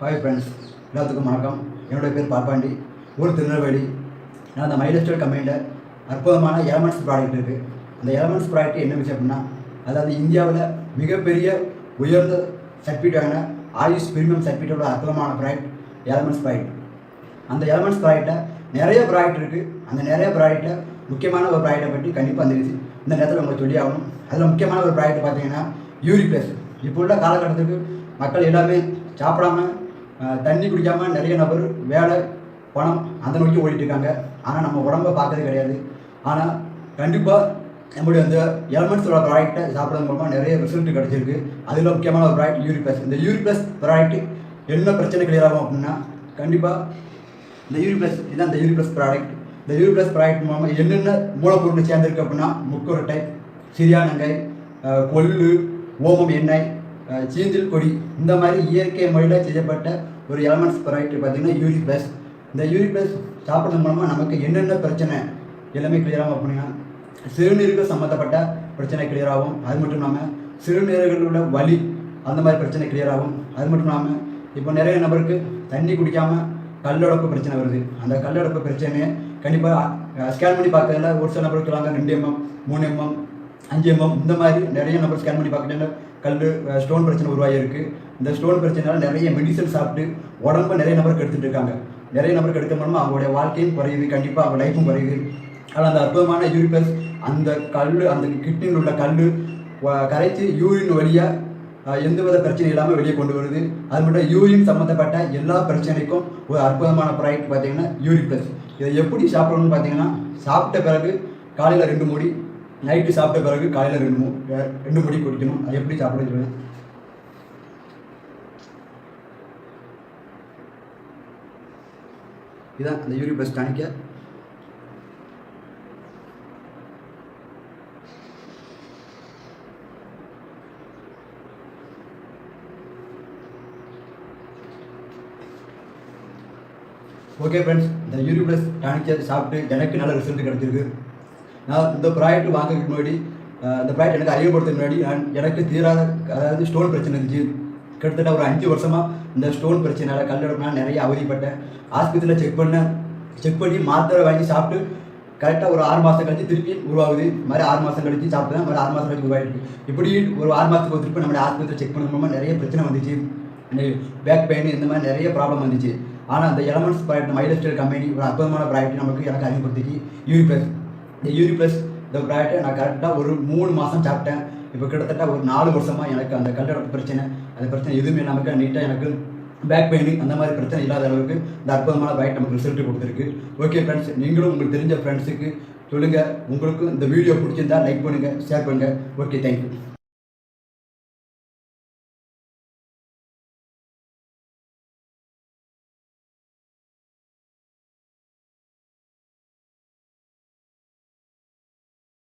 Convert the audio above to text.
Hi friends எல்லாத்துக்கும் வணக்கம். என்னுடைய பேர் பாப்பாண்டி ஊர் திருநெல்வேலி. நான் அந்த மைலஸ்டர் கம்பெனியில் அற்புதமான எலமெண்ட்ஸ் ப்ராடக்ட் இருக்குது அந்த எலமெண்ட்ஸ் ப்ராடக்ட் என்ன விஷயம் அப்படின்னா அதாவது இந்தியாவில் மிகப்பெரிய உயர்ந்த சர்டிஃபிகேட்டான ஆயுஷ் பிரீமியம் சர்டிஃபிகேட்டோட அற்புதமான ப்ராடக்ட் எலமெண்ட்ஸ் ப்ராடக்ட் அந்த எலமெண்ட்ஸ் ப்ராடக்ட்டில் நிறைய ப்ராடக்ட் இருக்குது அந்த நிறைய ப்ராடக்ட்டில் முக்கியமான ஒரு ப்ராடக்ட்டை பற்றி கண்டிப்பாக வந்துருச்சு இந்த நேரத்தில் உங்களுக்கு சொல்லி ஆகணும். அதில் முக்கியமான ஒரு ப்ராடக்ட் பார்த்தீங்கன்னா யூரி இப்போ உள்ள காலகட்டத்துக்கு மக்கள் எல்லாமே சாப்பிடாம தண்ணி குடிக்காமல் நிறைய நபர் வேலை பணம் அந்த நோக்கி ஓடிட்டு இருக்காங்க ஆனால் நம்ம உடம்ப பார்க்கறது கிடையாது. ஆனால் கண்டிப்பாக நம்முடைய அந்த எலமெண்ட்ஸோட ப்ராடக்ட்டை சாப்பிட்றது மூலமாக நிறைய ரிசல்ட் கிடச்சிருக்கு. அதில் முக்கியமான ஒரு ப்ராடக்ட் யூரி ப்ளஸ் இந்த யூரி ப்ளஸ் ப்ராடக்ட் என்ன பிரச்சனை கிளியர் ஆகும் அப்படின்னா கண்டிப்பாக இந்த யூரி ப்ளஸ் இதுதான் இந்த யூரி ப்ளஸ் ப்ராடக்ட் இந்த யூரி ப்ளஸ் ப்ராடக்ட் மூலமாக என்னென்ன மூலப்பொருள் சேர்ந்துருக்கு அப்படின்னா முக்கொரட்டை சிறியானங்கை கொள்ளு ஓமம் எண்ணெய் சீந்தில் கொடி. இந்த மாதிரி இயற்கை முறையில் செய்யப்பட்ட ஒரு எலமெண்ட்ஸ் ப்ராடக்ட் பார்த்தீங்கன்னா யூரி ப்ளஸ். இந்த யூரி ப்ளஸ் சாப்பிட்றது மூலமாக நமக்கு என்னென்ன பிரச்சனை எல்லாமே clear ஆகும் அப்படின்னா சிறுநீருக்கு சம்மந்தப்பட்ட பிரச்சனை clear ஆகும். அது மட்டும் இல்லாமல் சிறுநீரகத்தில் உள்ள வலி அந்த மாதிரி பிரச்சனை clear ஆகும். அது மட்டும் இல்லாமல் இப்போ நிறைய நபருக்கு தண்ணி குடிக்காமல் கல்லடப்பு பிரச்சனை வருது. அந்த கல்லடப்பு பிரச்சனையை கண்டிப்பாக ஸ்கேன் பண்ணி பார்க்கறதுல ஒரு சில நபருக்கு வாங்க ரெண்டு எம்எம் மூணு எம்எம் அஞ்சு எம்எம் இந்த மாதிரி நிறைய நம்பர் ஸ்கேன் பண்ணி பார்க்குறாங்க கல் ஸ்டோன் பிரச்சனை உருவாகிருக்கு இந்த ஸ்டோன் பிரச்சனைனால நிறைய மெடிசன் சாப்பிட்டு உடம்பு நிறைய நபருக்கு எடுத்துகிட்டு இருக்காங்க. நிறைய நபருக்கு கெடுக்க மூலமாக அவங்களுடைய வாழ்க்கையும் குறையுது. கண்டிப்பாக அவங்க லைஃப்பும் குறையுது. ஆனால் அந்த அற்புதமான யூரிபஸ் அந்த கல் அந்த கிட்னியில் உள்ள கல் கரைச்சி யூரின் வழியாக எந்த வித பிரச்சனை இல்லாமல் வெளியே கொண்டு வருது. அது மட்டும் யூரின் சம்மந்தப்பட்ட எல்லா பிரச்சனைக்கும் ஒரு அற்புதமான ப்ராடக்ட் பார்த்தீங்கன்னா யூரி ப்ளஸ் இதை எப்படி சாப்பிடணும்னு பார்த்தீங்கன்னா சாப்பிட்ட பிறகு காலையில் ரெண்டு மூடி நைட்டு சாப்பிட்ட பிறகு காலையில் ரெண்டு மூ ரெண்டு மணி குடிக்கணும் அது எப்படி சாப்பிட சொல்லுவேன் இதான் அந்த யூரி ப்ளஸ் டானிக்க ஓகே ஃப்ரெண்ட்ஸ் இந்த யூரி ப்ளஸ் சாப்பிட்டு எனக்கு நல்ல ரிசல்ட் கிடச்சிருக்கு. நான் இந்த ப்ராடக்ட் வாங்குறதுக்கு முன்னாடி அந்த இந்த ப்ராடக்ட் எனக்கு அறிவுப்படுத்த முன்னாடி நான் எனக்கு தீராத அதாவது ஸ்டோன் பிரச்சனை இருந்துச்சு. கிட்டத்தட்ட ஒரு அஞ்சு வருஷமாக இந்த ஸ்டோன் பிரச்சனையால கல்லடப்புனா நிறைய அவதிப்பட்டேன். ஆஸ்பத்திரியில் செக் பண்ணேன். செக் பண்ணி மாத்திரை வாங்கி சாப்பிட்டு கரெக்டாக ஒரு ஆறு மாதம் கழிச்சு திருப்பி உருவாகுது. மாதிரி ஆறு மாதம் கழிச்சு சாப்பிட்டேன். மாதிரி ஆறு மாதம் கழிச்சு உருவாயிருக்கு இப்படி ஒரு ஆறு மாதத்துக்கு திருப்பி நம்ம ஆஸ்பத்திரி செக் பண்ண மூலமாக நிறைய பிரச்சனை வந்துச்சு. பேக் பெயின் இந்த மாதிரி நிறைய ப்ராப்ளம் வந்துச்சு. ஆனால் அந்த எலமெண்ட்ஸ் ப்ராடக்ட் மைலஸ்டர் கம்பெனி ஒரு அற்புதமான ப்ராடக்ட் நமக்கு எனக்கு அறிமுகப்படுத்திச்சு. யூரி ப்ளஸ் இந்த யூரி ப்ளஸ் இந்த ப்ராடக்ட்டை நான் கரெக்டாக ஒரு மூணு மாதம் சாப்பிட்டேன். இப்போ கிட்டத்தட்ட ஒரு நாலு வருஷமாக எனக்கு அந்த கல்லடப்பு பிரச்சனை அந்த பிரச்சனை எதுவுமே நமக்கு நீட்டாக எனக்கு பேக் பெயின் அந்த மாதிரி பிரச்சனை இல்லாத அளவுக்கு இந்த அற்புதமான பைக் நமக்கு ரிசல்ட் கொடுத்துருக்கு. ஓகே ஃப்ரெண்ட்ஸ் நீங்களும் உங்களுக்கு தெரிஞ்ச ஃப்ரெண்ட்ஸுக்கு சொல்லுங்கள் உங்களுக்கும் இந்த வீடியோ பிடிச்சிருந்தா லைக் பண்ணுங்கள் ஷேர் பண்ணுங்கள் ஓகே தேங்க்யூ